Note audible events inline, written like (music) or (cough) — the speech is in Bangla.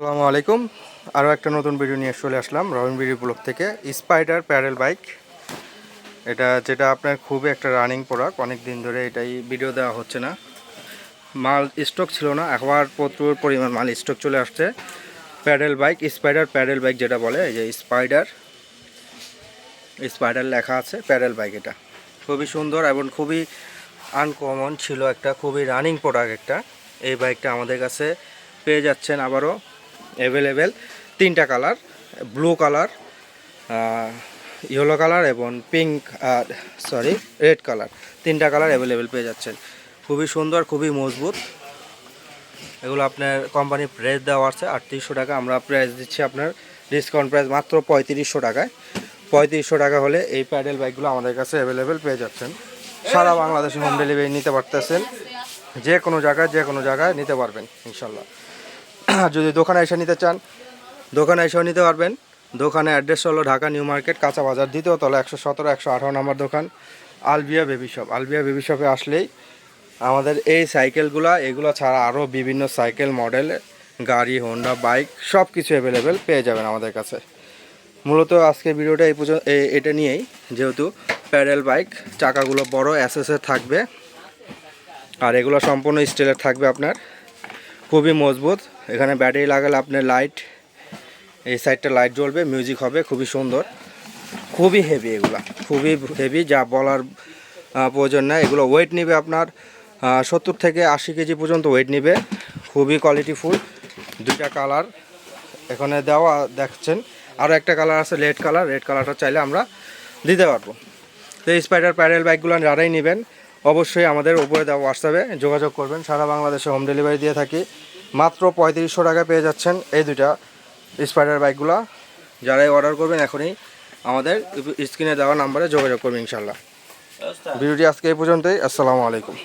আসসালামু আলাইকুম। আরও একটা নতুন ভিডিও নিয়ে চলে আসলাম, রবিন বিডি ব্লক থেকে। স্পাইডার প্যারেল বাইক এটা যেটা আপনার খুবই একটা রানিং প্রোডাক্ট অনেক দিন ধরে এটাই ভিডিও দেওয়া হচ্ছে না। মাল স্টক ছিল না একবার প্রচুর পরিমাণ মাল স্টক চলে আসছে। Pedal bike spider pedal bike যেটা বলে, এই যে স্পাইডার স্পাইডার লেখা আছে প্যাডেল বাইক এটা। খুবই সুন্দর এবং খুবই আনকমন ছিল একটা, খুবই রানিং প্রোডাক্ট একটা। এই বাইকটা আমাদের কাছে পেয়ে যাচ্ছেন আবারও। অ্যাভেলেবেল তিনটা colour blue colour yellow colour এবং পিঙ্ক সরি রেড কালার তিনটা কালার অ্যাভেলেবেল পেয়ে যাচ্ছেন। খুবই সুন্দর, খুবই মজবুত। এগুলো আপনার কোম্পানি প্রাইস দেওয়া আছে আটত্রিশশো টাকা, আমরা প্রাইস দিচ্ছি আপনার ডিসকাউন্ট প্রাইস মাত্র পঁয়ত্রিশশো টাকায়। পঁয়ত্রিশশো টাকা হলে এই প্যাডেল বাইকগুলো আমাদের কাছে অ্যাভেলেবেল পেয়ে যাচ্ছেন। সারা বাংলাদেশে হোম ডেলিভারি নিতে পারতেছেন, যে কোনো জায়গায়, যে কোনো জায়গায় নিতে পারবেন, ইনশাল্লাহ। (clears throat) যদি দোকানে এসে নিতে চান, দোকানে এসেও নিতে পারবেন। দোকানে অ্যাড্রেস হলো ঢাকা নিউ মার্কেট, কাঁচা বাজার দ্বিতীয় তলা একশো সতেরো, একশো আঠারো নম্বর দোকান, Albia baby shop. Albia baby শপে আসলেই আমাদের এই সাইকেলগুলো, এগুলো ছাড়া আরও বিভিন্ন সাইকেল, মডেল, গাড়ি হোন্ডা বাইক সব কিছু অ্যাভেলেবেল পেয়ে যাবেন আমাদের কাছে। মূলত আজকে ভিডিওটা এই পর্যন্ত এটা নিয়েই। যেহেতু প্যাডেল বাইক, চাকাগুলো বড় অ্যাসেসের থাকবে। আর এগুলো সম্পূর্ণ স্টিলের থাকবে আপনার। খুবই মজবুত। এখানে ব্যাটারি লাগালে আপনার লাইট এই সাইডটা লাইট জ্বলবে মিউজিক হবে, খুবই সুন্দর। খুবই হেভি এগুলা, খুবই হেভি যা বলার প্রয়োজন নাই। এগুলো ওয়েট নেবে আপনার সত্তর থেকে আশি কেজি পর্যন্ত ওয়েট নেবে। খুবই কোয়ালিটি কোয়ালিটিফুল দুইটা কালার এখানে দেওয়া দেখছেন। আরও একটা কালার আছে রেড কালার রেড কালারটা চাইলে আমরা দিতে পারব। তো এই স্পাইডার প্যারেল বাইকগুলো যারাই নেবেন। অবশ্যই আমাদের উপরে দেওয়া হোয়াটসঅ্যাপে যোগাযোগ করবেন। সারা বাংলাদেশে হোম ডেলিভারি দিয়ে থাকি। মাত্র পঁয়ত্রিশশো টাকা পেয়ে যাচ্ছেন এই দুইটা স্পাইডার বাইকগুলো যারাই অর্ডার করবেন এখনই আমাদের স্ক্রিনে দেওয়া নাম্বারে যোগাযোগ করবেন ইনশাল্লাহ ভিডিওটি আজকে এই পর্যন্তই। আসসালামু আলাইকুম।